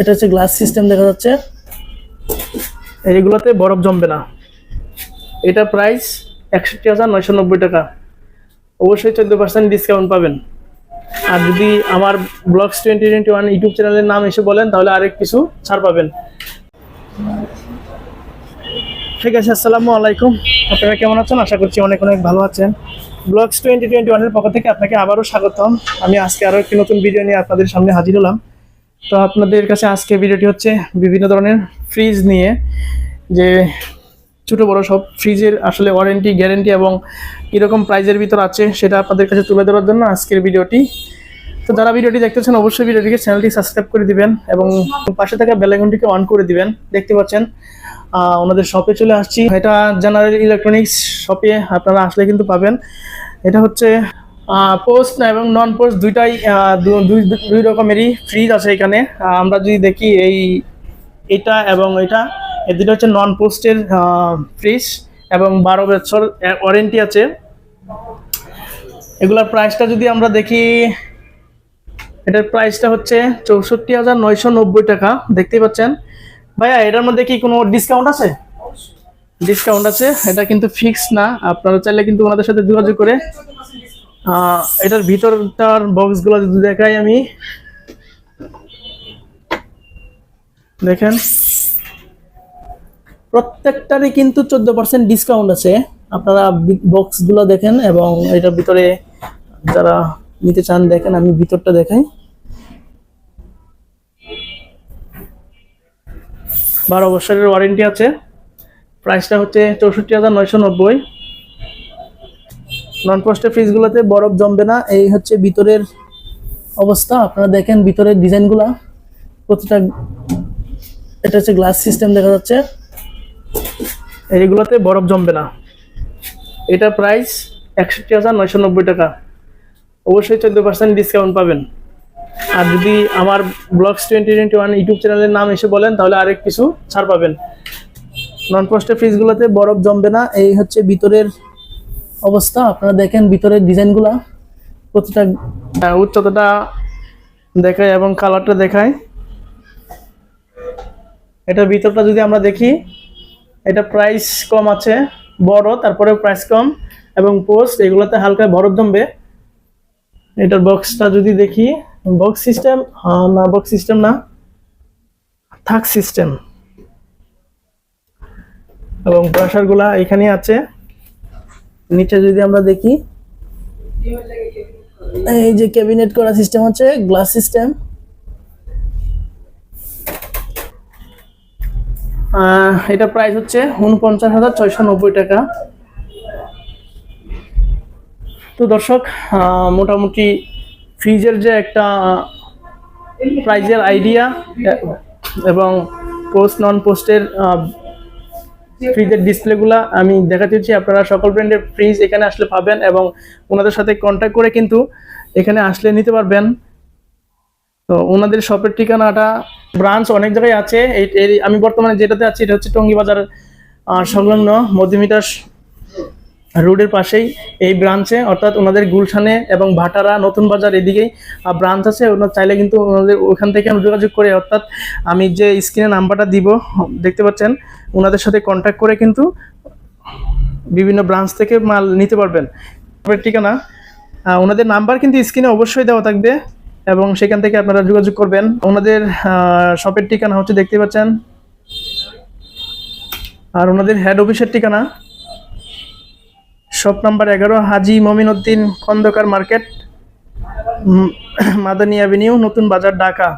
এটা হচ্ছে glass system দেখা যাচ্ছে। এইগুলোতে বরফ জমবে না। এটা প্রাইস একষট্টি হাজার নয়শো নব্বই টাকা। অবশ্যই চোদ্দ পার্সেন্ট ডিসকাউন্ট পাবেন। আর যদি আমার blogs twenty twenty one YouTube চ্যানেলের নাম এসে বলেন, তাহলে আরেক কিছু ছাড় পাবেন। ঠিক আছে, আসসালামু আলাইকুম। আপনারা কেমন আছেন? আশা করছি অনেক অনেক ভালো আছেন। ব্লগস টোয়েন্টি টোয়েন্টি ওয়ানের পক্ষ থেকে আপনাকে আবারও স্বাগতম। আমি আজকে আরও একটি নতুন ভিডিও নিয়ে আপনাদের সামনে হাজির হলাম। তো আপনাদের কাছে আজকে ভিডিওটি হচ্ছে বিভিন্ন ধরনের ফ্রিজ নিয়ে, যে ছোটো বড় সব ফ্রিজের আসলে ওয়ারেন্টি গ্যারেন্টি এবং কীরকম প্রাইজের ভিতর আছে সেটা আপনাদের কাছে তুলে ধরার জন্য আজকের ভিডিওটি। তো যারা ভিডিওটি দেখতেছেন, অবশ্যই ভিডিওটিকে চ্যানেলটি সাবস্ক্রাইব করে দিবেন এবং পাশে থাকা বেলাইকনটিকে অন করে দিবেন। দেখতে পাচ্ছেন ওনাদের শপে চলে আসছি। এটা জেনারেল ইলেকট্রনিক্স শপে আপনারা আসলে কিন্তু পাবেন। এটা হচ্ছে পোস্ট এবং নন পোস্ট দুইটাই দুই রকমেরই ফ্রিজ আছে এখানে। আমরা যদি দেখি এই এটা এবং এটা এই দুটো হচ্ছে নন পোস্টের ফ্রিজ এবং বারো বছর ওয়ারেন্টি আছে। এগুলার প্রাইসটা যদি আমরা দেখি এটার প্রাইসটা হচ্ছে চৌষট্টি হাজার নয়শো নব্বই টাকা দেখতেই পাচ্ছেন। ভাইয়া এটার মধ্যে কি কোনো ডিসকাউন্ট আছে? ডিসকাউন্ট আছে এটা কিন্তু ফিক্স না। আপনারা চাইলে কিন্তু ওনাদের সাথে যোগাযোগ করে এটার ভিতরটার বক্সগুলো যদি দেখাই আমি। দেখেন। প্রত্যেকটারই কিন্তু চোদ্দ পার্সেন্ট ডিসকাউন্ট আছে। আপনারা বক্সগুলো দেখেন এবং এটার ভিতরে যারা নিতে চান দেখেন, আমি ভিতরটা দেখাই। বারো বছরের ওয়ারেন্টি আছে। প্রাইসটা হচ্ছে চৌষট্টি হাজার নয়শো নব্বই। নন পোস্টের ফ্রিজগুলোতে বরফ জমবে না। এই হচ্ছে ভিতরের অবস্থা। আপনারা দেখেন ভিতরের ডিজাইনগুলা। প্রতিটা এটা হচ্ছে গ্লাস সিস্টেম দেখা যাচ্ছে। এইগুলোতে বরফ জমবে না। এটা প্রাইস একষট্টি হাজার নয়শো নব্বই টাকা। অবশ্যই চোদ্দ পার্সেন্ট ডিসকাউন্ট পাবেন। আর যদি আমার blogs twenty twenty one YouTube চ্যানেলের নাম এসে বলেন, তাহলে আরেক কিছু ছাড় পাবেন। নন পোস্টের ফ্রিজগুলোতে বরফ জমবে না। এই হচ্ছে ভিতরের অবস্থা? আপনারা দেখেন ভিতরের ডিজাইনগুলা প্রতিটা আহ, উচ্চতাটা দেখায় এবং কালারটা দেখায় এটার ভিতরটা যদি আমরা দেখি এটা প্রাইস কম আছে বড় তারপরে প্রাইস কম এবং পোস্ট এগুলোতে হালকা বরফ জমবে। এটার বক্সটা যদি দেখি বক্স সিস্টেম না বক্স সিস্টেম না থাক সিস্টেম এবং ব্রাশারগুলা এখানে আছে। নিচে যদি আমরা দেখি, এই যে ক্যাবিনেট করা সিস্টেম আছে গ্লাস সিস্টেম এটা প্রাইস হচ্ছে উনপঞ্চাশ হাজার ছয়শো নব্বই টাকা। তো দর্শক মোটামুটি ফ্রিজের যে একটা প্রাইজের আইডিয়া এবং পোস্ট নন পোস্টের ফ্রিজের ডিসপ্লেগুলো আমি দেখাতে হচ্ছি আপনারা সকল ব্র্যান্ডের ফ্রিজ এখানে আসলে পাবেন এবং ওনাদের সাথে কন্ট্যাক্ট করে কিন্তু এখানে আসলে নিতে পারবেন। তো ওনাদের শপের ঠিকানাটা ব্রাঞ্চ অনেক জায়গায় আছে। এই- আমি বর্তমানে যেটাতে আছি, এটা হচ্ছে টঙ্গিবাজার সংলগ্ন মধ্যমিটার রোডের পাশেই এই ব্রাঞ্চে অর্থাৎ ওনাদের গুলশানে এবং ভাটারা নতুন বাজার এদিকেই ব্রাঞ্চ আছে। ওনার চাইলে কিন্তু ওনাদের ওখান থেকে যোগাযোগ করে, অর্থাৎ আমি যে স্ক্রিনে নাম্বারটা দিব, দেখতে পাচ্ছেন? ওনাদের সাথে কন্ট্যাক্ট করে কিন্তু বিভিন্ন ব্রাঞ্চ থেকে মাল নিতে পারবেন। ঠিকানা ওনাদের নাম্বার কিন্তু স্ক্রিনে অবশ্যই দেওয়া থাকবে এবং সেখান থেকে আপনারা যোগাযোগ করবেন। ওনাদের শপের ঠিকানা হচ্ছে দেখতে পাচ্ছেন। আর ওনাদের হেড অফিসের ঠিকানা শপ নাম্বার এগারো হাজি মমিনুদ্দিন খন্দকার মার্কেট মাদানী অ্যাভিনিউ নতুন বাজার ঢাকা।